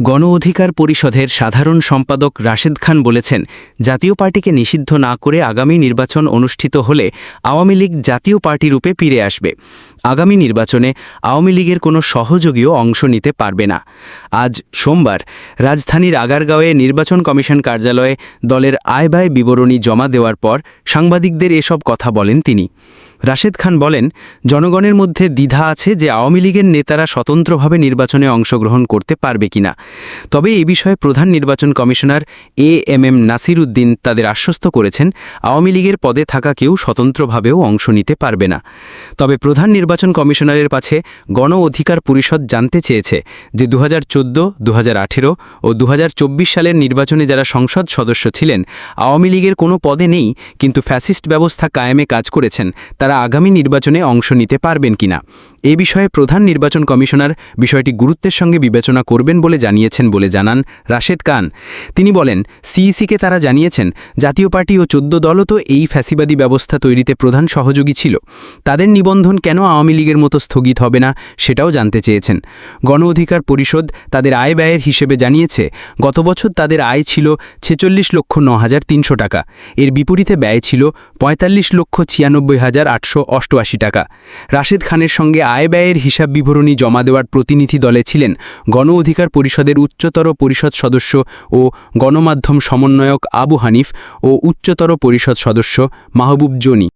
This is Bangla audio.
গণ অধিকার পরিষদের সাধারণ সম্পাদক রাশেদ খান বলেছেন, জাতীয় পার্টিকে নিষিদ্ধ না করে আগামী নির্বাচন অনুষ্ঠিত হলে আওয়ামী লীগ জাতীয় পার্টি রূপে ফিরে আসবে। আগামী নির্বাচনে আওয়ামী লীগের কোনো সহযোগীও অংশ নিতে পারবে না। আজ সোমবার রাজধানীর আগারগাঁওয়ে নির্বাচন কমিশন কার্যালয়ে দলের আয় ব্যয় বিবরণী জমা দেওয়ার পর সাংবাদিকদের এসব কথা বলেন তিনি। রাশেদ খান বলেন, জনগণের মধ্যে দ্বিধা আছে যে আওয়ামী লীগের নেতারা স্বতন্ত্রভাবে নির্বাচনে অংশগ্রহণ করতে পারবে কিনা। তবে এ বিষয়ে প্রধান নির্বাচন commissioner A M M Nasir Uddin তাদের আশ্বস্ত করেছেন, আওয়ামী লীগের পদে থাকা কেউ স্বতন্ত্রভাবেও অংশ নিতে পারবে না। তবে প্রধান নির্বাচন কমিশনারের কাছে গণ অধিকার পরিষদ জানতে চেয়েছে যে দু হাজার চোদ্দ দু হাজার ও দু হাজার চব্বিশ সালের নির্বাচনে যারা সংসদ সদস্য ছিলেন, আওয়ামী লীগের কোনো পদে নেই, কিন্তু ফ্যাসিস্ট ব্যবস্থা কায়েমে কাজ করেছেন, তারা আগামী নির্বাচনে অংশ নিতে পারবেন কিনা? এ বিষয়ে প্রধান নির্বাচন কমিশনার বিষয়টি গুরুত্বের সঙ্গে বিবেচনা করবেন বলে জানিয়েছেন বলে জানান রাশেদ খান। তিনি বলেন, সিইসিকে তারা জানিয়েছেন, জাতীয় পার্টি ও চোদ্দ দলও তো এই ফ্যাসিবাদী ব্যবস্থা তৈরিতে প্রধান সহযোগী ছিল। তাদের নিবন্ধন কেন আওয়ামী লীগের মতো স্থগিত হবে না, সেটাও জানতে চেয়েছেন। গণ অধিকার পরিষদ তাদের আয় ব্যয়ের হিসেবে জানিয়েছে, গত বছর তাদের আয় ছিল ছেচল্লিশ লক্ষ ন হাজার তিনশো টাকা। এর বিপরীতে ব্যয় ছিল পঁয়তাল্লিশ লক্ষ ছিয়ানব্বই হাজার আটশো অষ্টআশি টাকা। রাশেদ খানের সঙ্গে আয় ব্যয়ের হিসাব বিবরণী জমা দেওয়ার প্রতিনিধি দলে ছিলেন গণ অধিকার পরিষদের উচ্চতর পরিষদ সদস্য ও গণমাধ্যম সমন্বয়ক আবু হানিফ ও উচ্চতর পরিষদ সদস্য মাহবুব জনি।